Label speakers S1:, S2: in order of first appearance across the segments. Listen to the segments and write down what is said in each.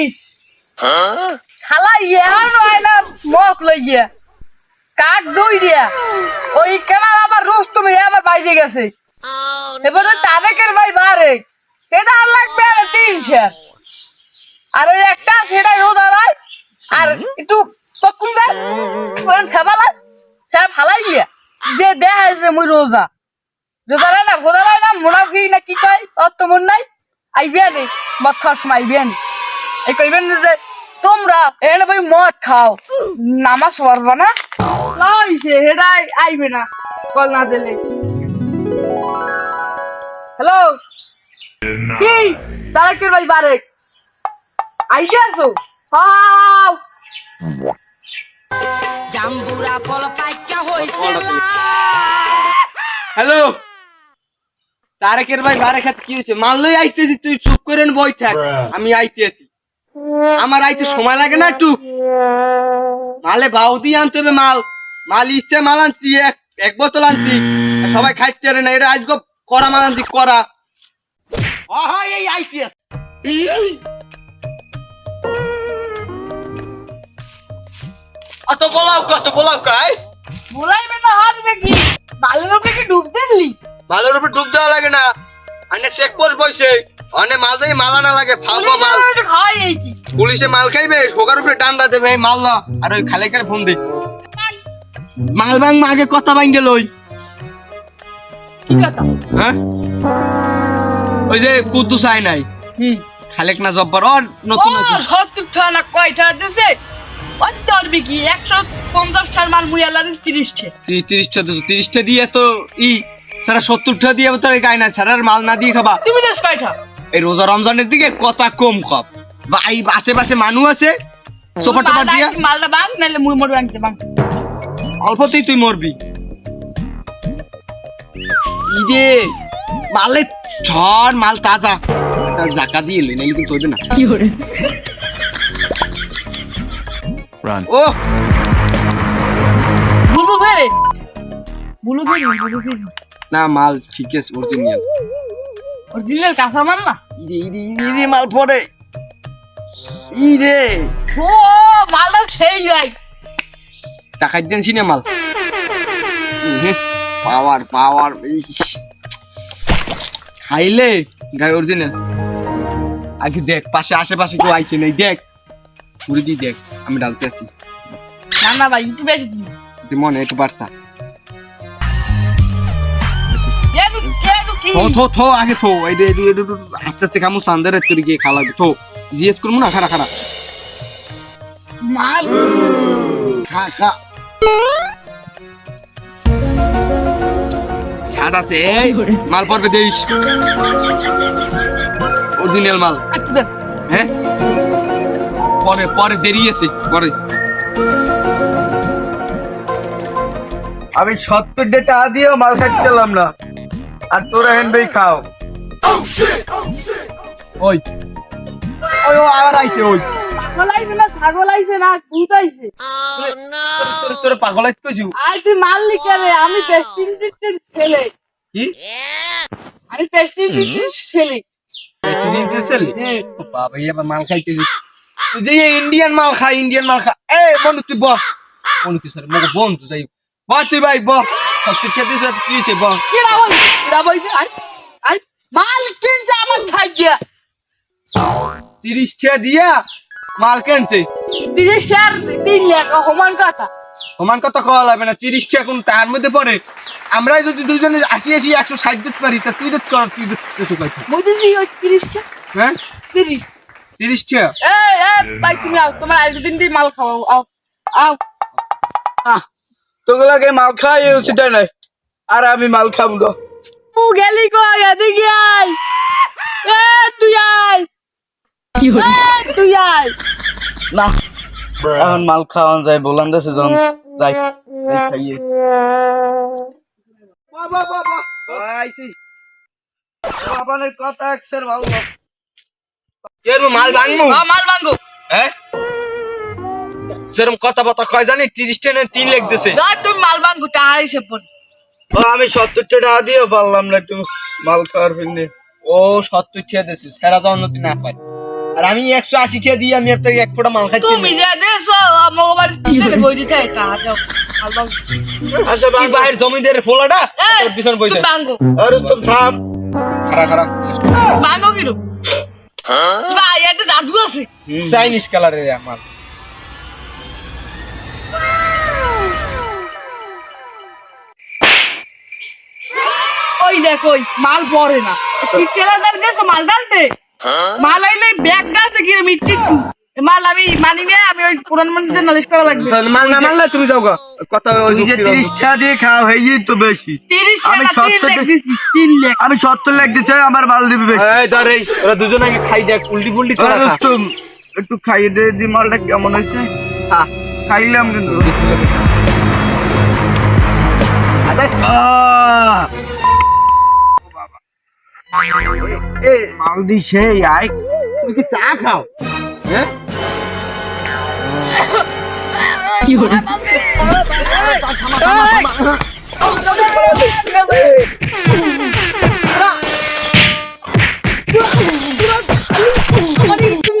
S1: ইস শালা ইহা নয় না মক লইয়া কাক দুই দিয়া ওই কেনার আবার রোজ তুমি আবার বাইরে গেছে এবারে তারেকের ভাই বারে এটা আর লাগবে আর তিন শেয়ার আর ওই একটা সেটা রোদা ভাই আর একটু পকুন দেয় ফেবালাই সে ফালাই গিয়া যে দেয় যে মুই রোজা রোজা রে না ভোদা রে না মুনাফি না কি কয় অত তো মন নাই আইবিয়া নে মদ খাওয়ার সময় আইবিয়া নে এই কইবেন যে তোমরা এনে ভাই মদ খাও। নামাজ পড়বা না? লইছে হেডাই আইবে না কল না দিলে। হ্যালো? কি? তারাকের ভাই বারেক। তো হাও
S2: জাম্বুরা ফল পাইকা হইছে
S3: হ্যালো? তারেকের ভাই বারে খাত কি হয়েছে? মানলই আইতেছি তুই চুপ করেন বই থাক। আমি আইতেছি। আমার আইতে সময় লাগে না একটু। মালে বাউ দিয়ে আনতে হবে মাল। মাল ইচ্ছে মাল আনছি এক এক বোতল আনছি। সবাই খাইতে পারে না এটা আজকে করা মাল আনছি করা এই অত বলাও কত বলাও কাই
S1: বলাইবে না হাত দেখি উপরে কি ডুব দিলি?
S3: মালের উপর ডুব দেওয়া লাগে না। আনে চেক পোস্ট বইছে। অনে মাল দেই মালা না লাগে ফালবা মাল।
S1: খাই এই
S3: পুলিশে মাল খাইবে সোগার উপরে ডান্ডা দেবে এই মাল না। আর ওই খালেকার ফোন দে। মাল ভাঙ আগে কথা ভাঙ গেল ওই।
S1: কি কথা?
S3: হ্যাঁ? ওই যে কুদ্দুস আয় নাই। খালেক না জব্বার
S1: ও
S3: নতুন। আছে
S1: সত্তর টাকা না কয়টা দিছে? ওই একশো পঞ্চাশ টার মাল মুই আল্লাহ তিরিশটে।
S3: তুই তিরিশটা দিছো। তিরিশটা দিয়ে তো ই সারা সত্তরটা দিয়ে গায় না মাল না দিয়ে খাবা।
S1: তুমি দেশ কয়টা?
S3: এই রোজা রমজানের দিকে কথা কম কপ বা এই আশেপাশে মানুষ আছে সোফা টোপা
S1: মালটা
S3: দিয়া।
S1: মালটা বাং নাহলে মুই মোর বাংতে বাং
S3: অল্পতেই তুই মরবি। ইরে মালে ছড় মাল তাজা। জাকা দিয়ে এলি নাইলে কিন্তু না।
S1: কি করে?
S3: ও!
S1: বুলু ফেরে বুলু ফেরি
S3: না মাল ঠিক আছে অরিজিনাল
S1: অরিজিনাল কাঁচা মাল না
S3: ইরে ইরে ইরে মাল পড়ে। ইরে।
S1: ও মালটা সেই যাই
S3: টাকা দেন সিনে মাল। পাওয়ার পাওয়ার খাইলে গায়ে অরিজিনাল আগে দেখ পাশে আশেপাশে কেউ আইছে নাই দেখ। দি দেখ আমি ডালতে আছি
S1: না না ভাই ইউটিউবে
S3: তুই মনে একটু বার্তা থো থো থো আগে থো এই দে- দে- আস্তে আস্তে খামু সান্দের তুই গিয়ে থো জিজ্ঞেস করব না খারা খারা
S1: মাল।
S3: খা খা স্বাদ আছে মাল পড়বে অরিজিনাল মাল। হ্যাঁ? পরে পরে দেরি আছে পরে। আমি সত্তর ডেটা দিয়েও মাল খাইতে না। আর তোরা হেনবেই খাও। ওই। ওই ও আবার আইছে ওই।
S1: পাগল আইছে না ছাগল আইছে না ভূত আইছে।
S3: তোর তোর পাগল আইছে কইছু।
S1: আর তুই মারলি কেন আমি প্রেস্টিজের ছেলে।
S3: কি?
S1: আমি প্রেস্টিজের ছেলে।
S3: প্রেসিডেন্টের ছেলে? বাবা এই আবার মাল খাইতেছি তুই যে ইন্ডিয়ান মাল খা ইন্ডিয়ান মাল খা। এ মনু তুই বহ মনু তুই স্যার মগো বন্ধু যাই বহ তুই ভাই বহ খেতে সব কি হয়েছে
S1: মাল কিনছে আমার খাইয়া
S3: তিরিশ টাকা দিয়া মাল কেনছে
S1: তিরিশ শেয়ার তিন লাখ সমান কথা।
S3: সমান কত খাওয়া লাগবে না তিরিশ টাকা কোন তার মধ্যে পড়ে। আমরাই যদি দুজনে আশি আশি একশো ষাট দিতে পারি তা তুই কর তুই কিছু
S1: তিরিশ
S3: হ্যাঁ?
S1: তিরিশ।
S3: তিরিশ টাকা
S1: এ ভাই তুমি আও তোমার আজ দিন মাল খাও আও আও।
S3: তোগুলাকে মাল খাই সেটা নাই। আর আমি মাল খাব না
S1: তু গেলি কই? এদিকে আয়। এ তুই আয়। কি হলো? তুই আয়।
S3: না এখন মাল খাওয়ান যায় বলান দেশে যখন যাই খাইয়ে। বাবা বাবা আইছি। বাবানের কথা একসের ভালো। মাল ভাঙমু
S1: মাল মাঙ্গো
S3: হ্যাঁ? যেরকম কথা বার্তা কয় জানি তিরিশ টেনে তিন লেখ দিছে
S1: তুমি মাল মাঙ্গো টাকা হিসেব পড়।
S3: আমি সত্তর টাকা দিয়ে পারলাম না একটু মাল খাওয়ার ফিরনে ও সত্তর টাকা দিছে সেরা যখন তুই না পাই আর আমি একশো আশি টাকা দিয়ে আমি আপনাকে এক ফোঁটা মাল খাচ্ছি
S1: তুমি যে দেছো আমার বাড়ি পিছনে বই দিতে এটা দাও
S3: বাহির জমিদের ফোলাটা? তোর পিছন বই
S1: তুই
S3: আরে তুমি থাম। খারা খারা
S1: বাঙ্গো কিরো ভাই এটা জাদু আছে।
S3: চাইনিজ কালারের আমার।
S1: ওই দেখ ওই মাল পড়ে না। গেছে মাল ডালতে মাল আইলে ব্যাগ গাছে কি মাল আমি মানি আমি ওই প্রধানমন্ত্রীদের নালিশ করা লাগবে।
S3: মাল না মানলে তুমি যাও গা। কথা ওই
S4: যে তিরিশ টাকা দিয়ে খাওয়া হয়ে তো বেশি।
S1: তিরিশ
S4: আমি
S1: টাকা তিন
S4: সত্তর
S1: লাখ
S4: টাকা-
S1: দিছি তিন লাখ
S4: আমি সত্তর লাখ দিতে আমার মাল দিবি বেশি।
S3: এই ধর এই ওরা দুজন আগে খাই দেখ উল্টি ফুল্টি করে খা।
S4: রুস্তম, একটু খাইয়ে দে দি মালটা কেমন হয়েছে?
S3: খা।
S4: খাইলাম কিন্তু।
S3: আরে,
S4: আহ! এ মাল দিছে আয়।
S3: তুমি কি চা খাও? হ্যাঁ?
S1: আমার একটু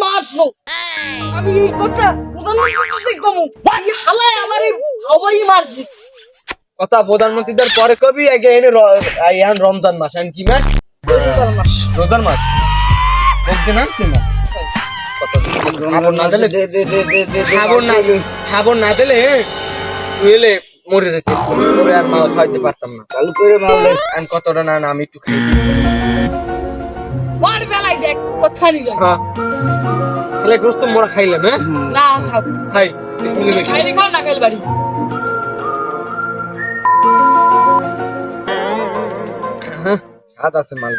S1: আমি এই কথা প্রধানমন্ত্রী কমু হালায় আমার এই সবাই মারছি
S3: কথা প্রধানমন্ত্রীদের পরে কবি আগে এনে রমজান মাস কি মাস? রোজার মাস? একদিন আনছি না? কথা খাবার না দিলে খাবার খাবার দিলে মরে যেতে আর মাল খাইতে পারতাম না।
S4: চালু করে মাল
S3: আমি কতটা না আমি একটু খাই। দিই।
S1: ওর বেলায় দেখ কথা নিল।
S3: হ্যাঁ। খালে গ্রস্ত মোরা খাইলাম হ্যাঁ?
S1: না খাও
S3: খাই বিসমিল্লাহ।
S1: খাইলে খাও না খাইলে বাড়ি।
S3: হাত আছে মাল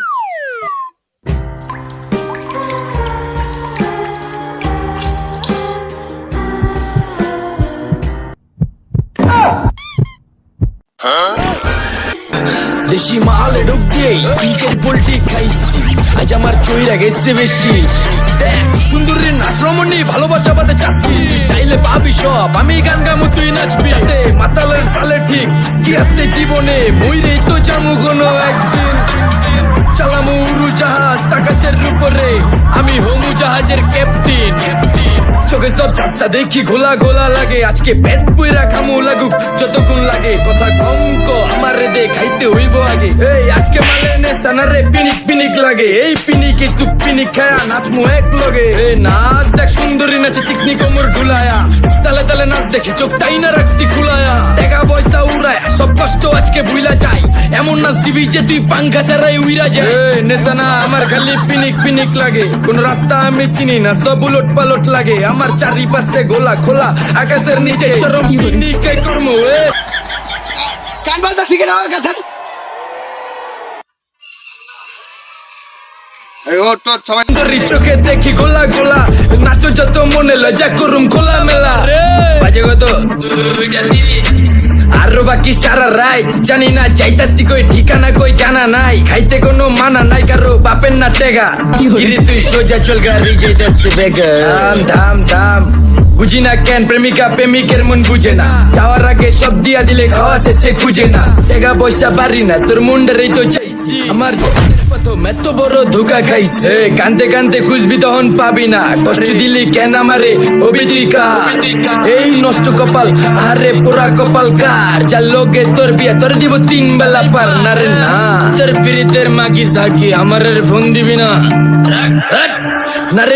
S5: দেশি মাল ঢুকিয়ে ইটের পোল্ট্রি খাইছি। আজ আমার চইরা গেছে বেশি। দেখ, সুন্দরীর নাচ রমণী ভালোবাসা বাদে চাকরি। চাইলে পাবি সব আমি গান গামু তুই নাচবি। যাতে মাতালের তালে ঠিক কি আছে জীবনে মইরেই তো জামু কোনো একদিন। চালামু উড়ু জাহাজ আকাশের উপরে আমি হোমু জাহাজের ক্যাপ্টেন চোখে সব ঝাপসা দেখি, ঘোলা ঘোলা লাগে। আজকে পেট পুইরা খামু লাগুক, যতক্ষণ লাগে। কথা কম কো, আমার দে খাইতে হইব আগে। এই, আজকে মালে নে সানারে পিনিক পিনিক লাগে। এই পিনিকে চুপ পিনিক খায়া নাচমু এক লগে। এই নাচ দেখ, সুন্দরী নাচে চিকনি কোমর ঢুলায়া তালে তালে নাচ দেখে, চোখ তাই না রাখছি খুলায়া। দেখা পয়সা উড়ায়, সব কষ্ট আজকে ভুইলা যায়। এমন নাচ দিবি যে তুই পাঙ্খা ছাড়াই উইরা যায়। নেশানা আমার খালি পিনিক পিনিক লাগে। কোন রাস্তা আমি চিনি না, সব উলট পালট লাগে। আমার চারিপাশে গোলা খোলা আকাশের নিচে চরম নিকে কর্ম
S4: কান বাজা শিখে নাও
S5: সুন্দরী চোখে দেখি গোলা গোলা নাচো যত মনে লজ্জা করুম খোলা মেলা বাজে কত? আরও বাকি সারা রাত জানি না যাইতাছি কই ঠিকানা কই জানা নাই। খাইতে কোনো মানা নাই কারও বাপের না টেগা। গিরি তুই সোজা চল গাড়ি যাইতাছি বেগা। ধাম ধাম ধাম বুঝি না কেন, প্রেমিকা প্রেমিকের মন বুঝে না। যাওয়ার আগে সব দিয়া দিলে খাওয়া শেষে খুঁজে না। টেগা পয়সা পারি না, তোর মুন্ডারেই তো চাইছি। আমার প্রথম তখন কষ্ট কেন নষ্ট কপাল আরে কপাল কার? লোকে তোর বিয়ে দিব তিন বেলা পার না। মাগি আমার ফোন দিবি না।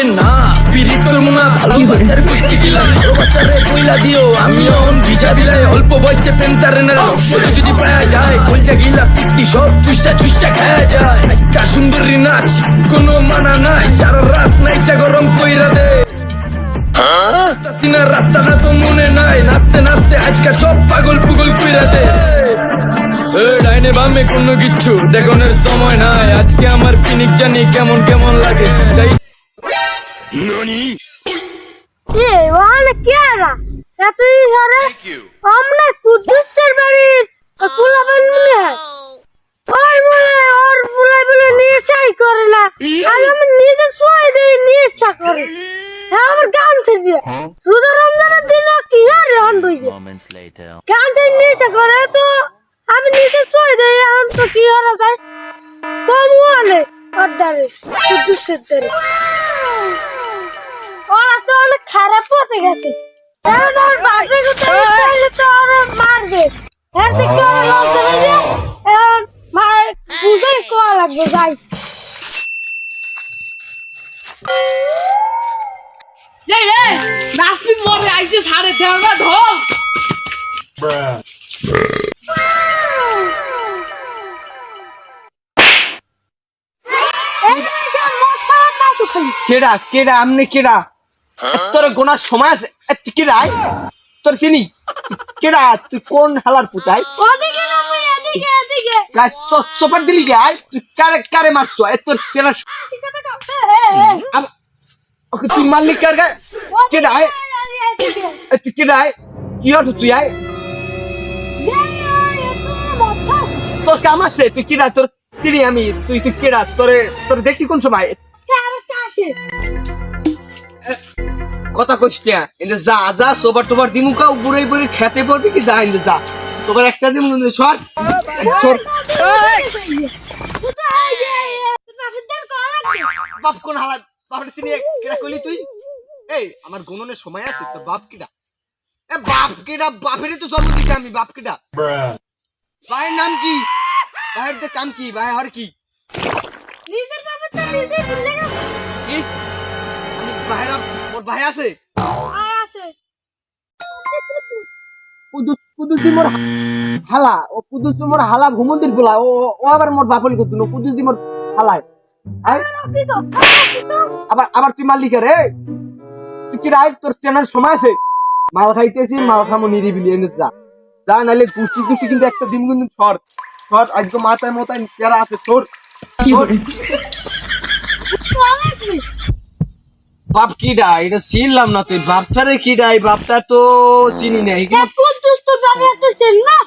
S5: না। পিরিত করব না ভালোবাসার গিলা ভালোবাসার কইলা দিও। আমিও অন ভিজা বিলাই অল্প বয়সে প্রেম তারে না বলে যদি পায়া যায় কলজা গিলা পিত্তি সব চুষা চুষা খায়া যায়। আজকা সুন্দরী নাচ কোনো মানা নাই। সারা রাত নাইচা গরম কইরা দে। সিনা রাস্তাটা তো মনে নাই। নাচতে নাচতে আজকা সব পাগল পুগল কইরা দে। ডাইনে বামে কোনো কিচ্ছু। দেখনের সময় নাই। আজকে আমার পিনিক জানি কেমন কেমন লাগে। যাই
S6: এ ওখানে কে না তুই করতে গেছে। এখন ওর বাপে তো ওর মারবে। এর থেকে ওর লজ্জা পেয়েছে এখন ভাই বুঝে কোয়া লাগবে যাই।
S1: এই এই নাসবি মরে আইছে সাড়ে
S3: কেডা কেডা আমনে কেডা? তোর গোনার সময় আছে কেডা আয়? তোর চিনি? কেডা তুই কোন হালার পুতাই? চপার দিলি গে তুই কারে কারে মারছো? এ তোর চেনা ওকে তুই মারলি কার গায়ে? কেডা এ, তুই কেডা কি অর্থ তুই আয়? তোর কাম আছে তুই কেডা তোর চিনি আমি তুই তুই কেডা তোরে তোর দেখছি কোন সময়? কথা কইছিয়া এনে যা যা সবার তোবার দিমু কাউ বুড়াই বুড়ি খেতে পড়বি কি? যা এনে যা। তোবার একটা দিমু সর। সর। বাপ কোন হালা চিনি কেডা কইলি তুই? এই আমার গুণনের সময় আছে তোর বাপ কিডা? এ বাপ কিডা? বাপেরই তো জন্ম দিছে আমি বাপ কিডা? ভাইয়ের নাম কি? ভাইয়ের যে কাম কি? ভাই হর কি?
S6: নিজের বাবা তো নিজে ভুলে
S3: কি? আমি ভাইয়ের ভাই আছে?
S6: আছে।
S3: কুদুস কুদুস দি মোর হালা। ও কুদুস দি মোর হালা ভূমন্দির বলা ও ও আবার মোর বাপলি কত নো কুদুস দি মোর হালায়। আই
S6: কি তো কি তো।
S3: আবার আবার তুই মালিক রে? তুই কি রাই তোর চেনার সময় আছে? মাল খাইতেছি মাল খামো নিরিবিলি এনে যা। যা নাইলে গুছি গুছি কিন্তু একটা দিন কিন্তু ছড়। ছড় আজকে মাথায় মাথায় চেরা আছে তোর।
S6: কি
S3: বাপ কি ডাই? এটা চিনলাম না তুই। বাপটারে কি ডাই? বাপটা তো চিনি নাই।
S6: কুদ্দুস তো বাবা তো ছিল না?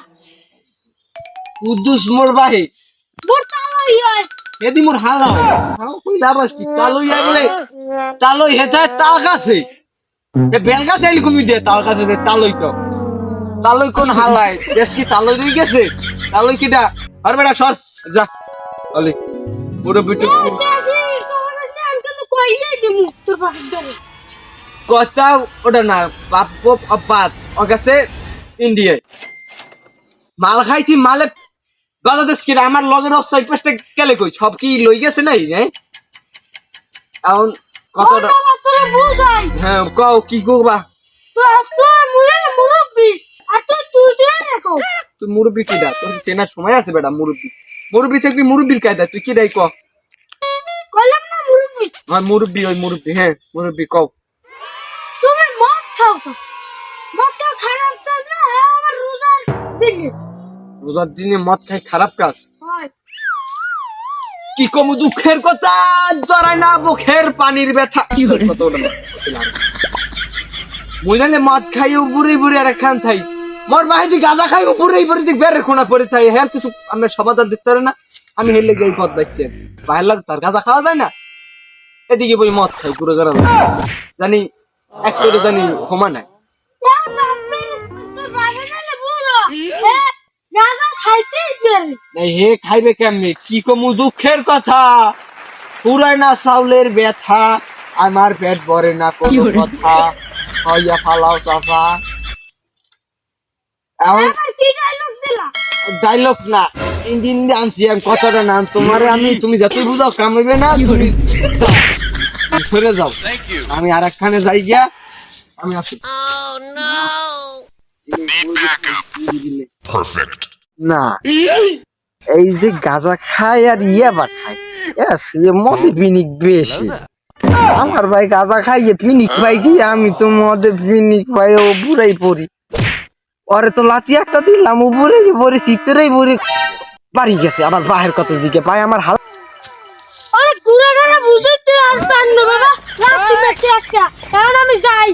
S3: কুদুস মোর ভাই
S6: মোর তালাই হয়।
S3: এদি মোর হালাও কইলা বাসি তালই আগলে তালই হেতা তাল কাছে। এ বেলগা তেল কমি দে? তাল কাছে দে তালই তো। তালই কোন হালাই দেশ কি তালই রই গেছে? তালই কিটা আর বেটা সর যা। অলি পুরো বিটু
S6: তোর ধরে
S3: কথা ওটা না বাপ অপাত ও গেছে ইন্ডিয়ায় মাল খাইছি মালে দেশ কিনা? আমার লগের অফসাইড পেস্টে গেলে কই? সব কি লই গেছে নাই হ্যাঁ? এখন কথাটা
S6: তোরে বুঝাই।
S3: হ্যাঁ কও কি করবা?
S6: তুই
S3: মুরব্বি কি দা? তোর চেনার সময় আছে বেটা মুরব্বি। মুরব্বি থাকবি মুরব্বির কায়দা তুই কি ডাই ক আমার মুরব্বি ওই মুরব্বি হ্যাঁ মুরব্বি কও।
S6: তুমি মদ খাও তো? মদ খাও খারাপ কাজ না? হ্যাঁ আমার রোজার দিনে।
S3: রোজার দিনে মদ খাই খারাপ কাজ? কি কম দুঃখের কথা? জড়াই না বুকের পানির ব্যথা। কথা ওটা না। মুই মদ খাই বুড়ি বুড়ি আর খান থাই। মোর বাহিদি গাজা খাই বুড়ি বুড়ি দিক বের কোনা পড়ে থাই। হ্যাঁ কিছু আমরা সমাধান দিতে পারে না। আমি হেলে গিয়ে পথ বাচ্চি আছি। বাহির লাগ তার গাজা খাওয়া যায় না। এদিকে বই মদ খাই পুরো গরম জানি একশো জানি হোমা নাই। হে খাইবে কেমনি? কি কমু দুঃখের কথা? পুরাই না চাউলের ব্যথা আমার পেট ভরে না কোনো কথা। হইয়া ফালাও চাচা। ডাইলগ না। দিয়ে আনছি আমি কথাটা না। তোমারে আমি তুমি যতই বুঝাও কামাইবে না। তুমি। তুমি সরে যাও। আমি আর একখানে যাই গিয়া আমি আসি।
S7: না। এই যে গাঁজা খায় আর ইয়াবা খায় মদে পিনিক বেশি। আমার ভাই গাঁজা খাইয়ে পিনিক পাই কি? আমি তো মদে পিনিক পাই ও বুড়াই পড়ি ওরে তো লাচি একটা দিলাম ও বুড়ে পরে শীতেরই বুড়ে বাড়ি গেছে। আবার বাহের কত দিকে পাই আমার হাল
S6: ঘুরে বুঝতে আসবেন পারল বাবা। মেটে একটা? এখন আমি যাই।